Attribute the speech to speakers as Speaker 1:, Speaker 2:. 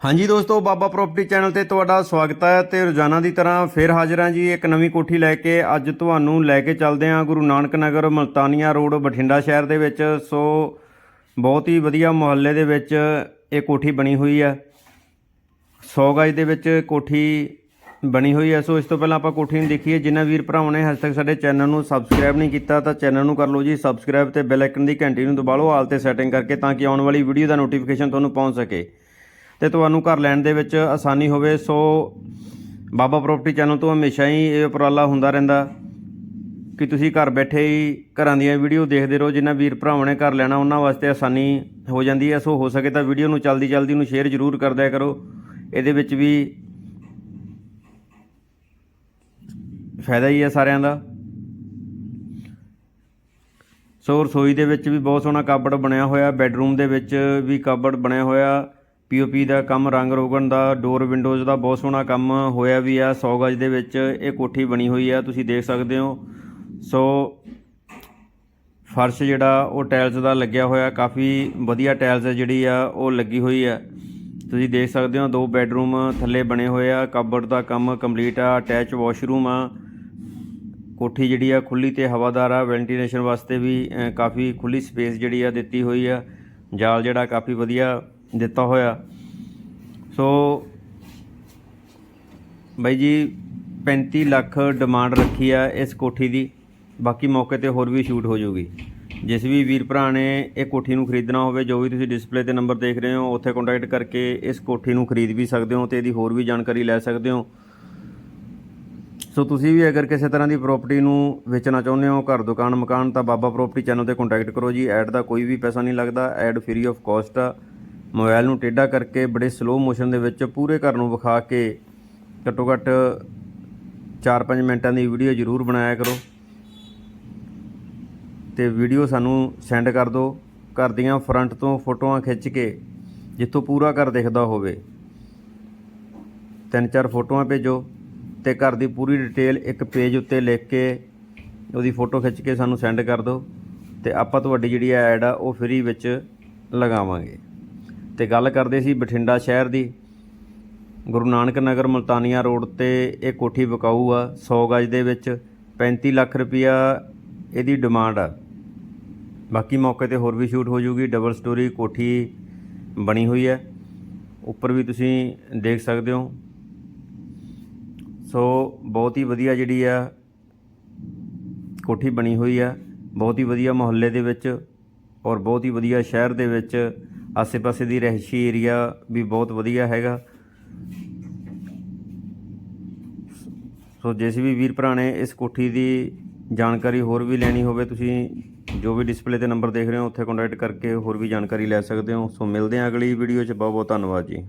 Speaker 1: ਹਾਂਜੀ ਦੋਸਤੋ, ਬਾਬਾ property channel ਤੇ ਤੁਹਾਡਾ ਸਵਾਗਤ ਹੈ ਤੇ ਰੋਜ਼ਾਨਾ ਦੀ ਤਰ੍ਹਾਂ ਫੇਰ ਹਾਜ਼ਰ ਹਾਂ ਜੀ ਇੱਕ ਨਵੀਂ ਕੋਠੀ ਲੈ ਕੇ। ਅੱਜ ਤੁਹਾਨੂੰ ਲੈ ਕੇ ਚੱਲਦੇ ਹਾਂ ਗੁਰੂ ਨਾਨਕ ਨਗਰ ਮਲਤਾਨੀਆ ਰੋਡ, ਬਠਿੰਡਾ ਸ਼ਹਿਰ ਦੇ ਵਿੱਚ। ਸੋ ਬਹੁਤ ਹੀ ਵਧੀਆ ਮੁਹੱਲੇ ਦੇ ਵਿੱਚ ਇਹ ਕੋਠੀ ਬਣੀ ਹੋਈ ਹੈ। 100 ਗਜ ਦੇ ਵਿੱਚ ਕੋਠੀ ਬਣੀ ਹੋਈ ਹੈ। ਸੋ ਇਸ ਤੋਂ ਪਹਿਲਾਂ ਆਪਾਂ ਕੋਠੀ ਨੂੰ ਦੇਖੀਏ। ਜਿਨ੍ਹਾਂ ਵੀਰ ਭਰਾਵਾਂ ਨੇ ਹਜੇ ਤੱਕ ਸਾਡੇ ਚੈਨਲ ਨੂੰ ਸਬਸਕ੍ਰਾਈਬ ਨਹੀਂ ਕੀਤਾ, ਤਾਂ ਚੈਨਲ ਨੂੰ ਕਰ ਲਓ ਜੀ ਸਬਸਕ੍ਰਾਈਬ ਤੇ ਬੈਲ ਆਈਕਨ ਦੀ ਘੰਟੀ ਨੂੰ ਦਬਾ ਲਓ, ਆਲ ਤੇ ਸੈਟਿੰਗ ਕਰਕੇ, ਤਾਂ ਕਿ ਆਉਣ ਵਾਲੀ ਵੀਡੀਓ ਦਾ ਨੋਟੀਫਿਕੇਸ਼ਨ ਤੁਹਾਨੂੰ ਪਹੁੰਚ ਸਕੇ। ਤੇ ਤੁਹਾਨੂੰ ਘਰ ਲੈਣ ਦੇ ਵਿੱਚ ਆਸਾਨੀ ਹੋਵੇ, ਸੋ ਬਾਬਾ ਪ੍ਰਾਪਰਟੀ ਚੈਨਲ ਤੋਂ ਹਮੇਸ਼ਾ ਹੀ ਇਹ ਉਪਰਾਲਾ ਹੁੰਦਾ ਰਹਿੰਦਾ। ਕਿ ਤੁਸੀਂ ਘਰ ਬੈਠੇ ਹੀ ਘਰਾਂ ਦੀਆਂ ਵੀਡੀਓ ਦੇਖਦੇ ਰਹੋ, ਜਿਨ੍ਹਾਂ ਵੀਰ ਭਰਾਵਾਂ ਨੇ ਘਰ ਲੈਣਾ, ਉਹਨਾਂ ਵਾਸਤੇ ਆਸਾਨੀ ਹੋ ਜਾਂਦੀ ਹੈ। ਸੋ ਹੋ ਸਕੇ ਤਾਂ ਵੀਡੀਓ ਨੂੰ ਜਲਦੀ ਜਲਦੀ ਨੂੰ ਸ਼ੇਅਰ ਜ਼ਰੂਰ ਕਰ ਦਿਆ ਕਰੋ। ਇਹਦੇ ਵਿੱਚ ਵੀ ਫਾਇਦਾ ਹੀ ਹੈ ਸਾਰਿਆਂ ਦਾ। ਸੋ ਰਸੋਈ ਦੇ ਵਿੱਚ ਵੀ ਬਹੁਤ ਸੋਹਣਾ ਕਾਬੜ ਬਣਿਆ ਹੋਇਆ, ਬੈੱਡਰੂਮ ਦੇ ਵਿੱਚ ਵੀ ਕਾਬੜ ਬਣਿਆ ਹੋਇਆ। ਪੀਓਪੀ ਦਾ ਕੰਮ ਰੰਗ ਰੋਗਣ ਦਾ ਡੋਰ ਵਿੰਡੋਜ਼ ਦਾ ਬਹੁਤ ਸੋਹਣਾ ਕੰਮ ਹੋਇਆ ਵੀ ਆ 100 ਗਜ ਦੇ ਵਿੱਚ ਇਹ ਕੋਠੀ ਬਣੀ ਹੋਈ ਆ, ਤੁਸੀਂ ਦੇਖ ਸਕਦੇ ਹੋ। ਸੋ ਫਰਸ਼ ਜਿਹੜਾ, ਉਹ ਟਾਇਲਸ ਦਾ ਲੱਗਿਆ ਹੋਇਆ, ਕਾਫੀ ਵਧੀਆ ਟਾਇਲਸ ਜਿਹੜੀ ਆ, ਉਹ ਲੱਗੀ ਹੋਈ ਆ। ਤੁਸੀਂ ਦੇਖ ਸਕਦੇ ਹੋ, ਦੋ ਬੈੱਡਰੂਮ ਥੱਲੇ ਬਣੇ ਹੋਏ ਆ ਕਬਰਡ ਦਾ ਕੰਮ ਕੰਪਲੀਟ ਆ ਅਟੈਚ ਵਾਸ਼ਰੂਮ ਆ। ਕੋਠੀ ਜਿਹੜੀ ਆ ਖੁੱਲੀ ਤੇ ਹਵਾਦਾਰ ਆ ਵੈਂਟੀਲੇਸ਼ਨ ਵਾਸਤੇ ਵੀ ਕਾਫੀ ਖੁੱਲੀ ਸਪੇਸ ਜਿਹੜੀ ਆ ਦਿੱਤੀ ਹੋਈ ਆ। ਜਾਲ ਜਿਹੜਾ ਕਾਫੀ ਵਧੀਆ ਦਿੱਤਾ ਹੋਇਆ। ਸੋ ਬਾਈ ਜੀ 35 ਲੱਖ ਡਿਮਾਂਡ ਰੱਖੀ ਆ ਇਸ ਕੋਠੀ ਦੀ। ਬਾਕੀ ਮੌਕੇ ਤੇ ਹੋਰ ਵੀ ਸ਼ੂਟ ਹੋ ਜਾਊਗੀ। ਜਿਸ ਵੀ ਵੀਰ ਭਰਾ ਨੇ ਇਹ ਕੋਠੀ ਨੂੰ ਖਰੀਦਣਾ ਹੋਵੇ, ਜੋ ਵੀ ਤੁਸੀਂ ਡਿਸਪਲੇ ਤੇ ਨੰਬਰ ਦੇਖ ਰਹੇ ਹੋ, ਉੱਥੇ ਕੰਟੈਕਟ ਕਰਕੇ ਇਸ ਕੋਠੀ ਨੂੰ ਖਰੀਦ ਵੀ ਸਕਦੇ ਹੋ ਤੇ ਇਹਦੀ ਹੋਰ ਵੀ ਜਾਣਕਾਰੀ ਲੈ ਸਕਦੇ ਹੋ। ਸੋ ਤੁਸੀਂ ਵੀ ਅਗਰ ਕਿਸੇ ਤਰ੍ਹਾਂ ਦੀ ਪ੍ਰਾਪਰਟੀ ਨੂੰ ਵੇਚਣਾ ਚਾਹੁੰਦੇ ਹੋ, ਘਰ, ਦੁਕਾਨ, ਮਕਾਨ, ਤਾਂ ਬਾਬਾ ਪ੍ਰਾਪਰਟੀ ਚੈਨਲ ਤੇ ਕੰਟੈਕਟ ਕਰੋ ਜੀ। ਐਡ ਦਾ ਕੋਈ ਵੀ ਪੈਸਾ ਨਹੀਂ ਲੱਗਦਾ। ਐਡ ਫ੍ਰੀ ਆਫ ਕਾਸਟ ਆ। ਮੋਬਾਈਲ ਨੂੰ ਟੇਢਾ ਕਰਕੇ ਬੜੇ ਸਲੋ ਮੋਸ਼ਨ ਦੇ ਵਿੱਚ ਪੂਰੇ ਘਰ ਨੂੰ ਵਿਖਾ ਕੇ ਘੱਟੋ ਘੱਟ 4-5 ਮਿੰਟਾਂ ਦੀ ਵੀਡੀਓ ਜ਼ਰੂਰ ਬਣਾਇਆ ਕਰੋ। ਤੇ ਵੀਡੀਓ ਸਾਨੂੰ ਸੈਂਡ ਕਰ ਦਿਓ। ਘਰ ਦੀਆਂ ਫਰੰਟ ਤੋਂ ਫੋਟੋਆਂ ਖਿੱਚ ਕੇ ਜਿੱਥੋਂ ਪੂਰਾ ਘਰ ਦਿਖਦਾ ਹੋਵੇ, ਤਿੰਨ ਚਾਰ ਫੋਟੋਆਂ ਭੇਜੋ ਤੇ ਘਰ ਦੀ ਪੂਰੀ ਡਿਟੇਲ ਇੱਕ ਪੇਜ ਉੱਤੇ ਲਿਖ ਕੇ ਉਹਦੀ ਫੋਟੋ ਖਿੱਚ ਕੇ ਸਾਨੂੰ ਸੈਂਡ ਕਰ ਦਿਓ ਤੇ ਆਪਾਂ ਤੁਹਾਡੀ ਜਿਹੜੀ ਐਡ ਆ ਉਹ ਫ੍ਰੀ ਵਿੱਚ ਲਗਾਵਾਂਗੇ। ਤੇ ਗੱਲ ਕਰਦੇ ਸੀ ਬਠਿੰਡਾ ਸ਼ਹਿਰ ਦੀ। ਗੁਰੂ ਨਾਨਕ ਨਗਰ ਮਲਤਾਨੀਆ ਰੋਡ ਤੇ ਇਹ ਕੋਠੀ ਵਿਕਾਊ ਆ 100 ਗਜ ਦੇ ਵਿੱਚ 35 ਲੱਖ ਰੁਪਇਆ ਇਹਦੀ ਡਿਮਾਂਡ ਆ। ਬਾਕੀ ਮੌਕੇ ਤੇ ਹੋਰ ਵੀ ਸ਼ੂਟ ਹੋ ਜੂਗੀ, ਡਬਲ ਸਟੋਰੀ ਕੋਠੀ ਬਣੀ ਹੋਈ ਹੈ। ਉੱਪਰ ਵੀ ਤੁਸੀਂ ਦੇਖ ਸਕਦੇ ਹੋ। ਸੋ ਬਹੁਤ ਹੀ ਵਧੀਆ ਜਿਹੜੀ ਆ ਕੋਠੀ ਬਣੀ ਹੋਈ ਆ, ਬਹੁਤ ਹੀ ਵਧੀਆ ਮੁਹੱਲੇ ਦੇ ਵਿੱਚ ਔਰ ਬਹੁਤ ਹੀ ਵਧੀਆ ਸ਼ਹਿਰ ਦੇ ਵਿੱਚ ਆਸੇ-ਪਾਸੇ ਦੀ ਰਹਿਸ਼ੀ ਏਰੀਆ ਵੀ ਬਹੁਤ ਵਧੀਆ ਹੈਗਾ। ਸੋ ਜਿਸ ਵੀ ਵੀਰ ਭਰਾ ਨੇ ਇਸ ਕੋਠੀ ਦੀ ਜਾਣਕਾਰੀ ਹੋਰ ਵੀ ਲੈਣੀ ਹੋਵੇ, ਤੁਸੀਂ ਜੋ ਵੀ ਡਿਸਪਲੇ ਤੇ ਨੰਬਰ ਦੇਖ ਰਹੇ ਹੋ, ਉੱਥੇ ਕੰਟੈਕਟ ਕਰਕੇ ਹੋਰ ਵੀ ਜਾਣਕਾਰੀ ਲੈ ਸਕਦੇ ਹੋ। ਸੋ ਮਿਲਦੇ ਹਾਂ ਅਗਲੀ ਵੀਡੀਓ 'ਚ। ਬਹੁਤ ਬਹੁਤ ਧੰਨਵਾਦ ਜੀ।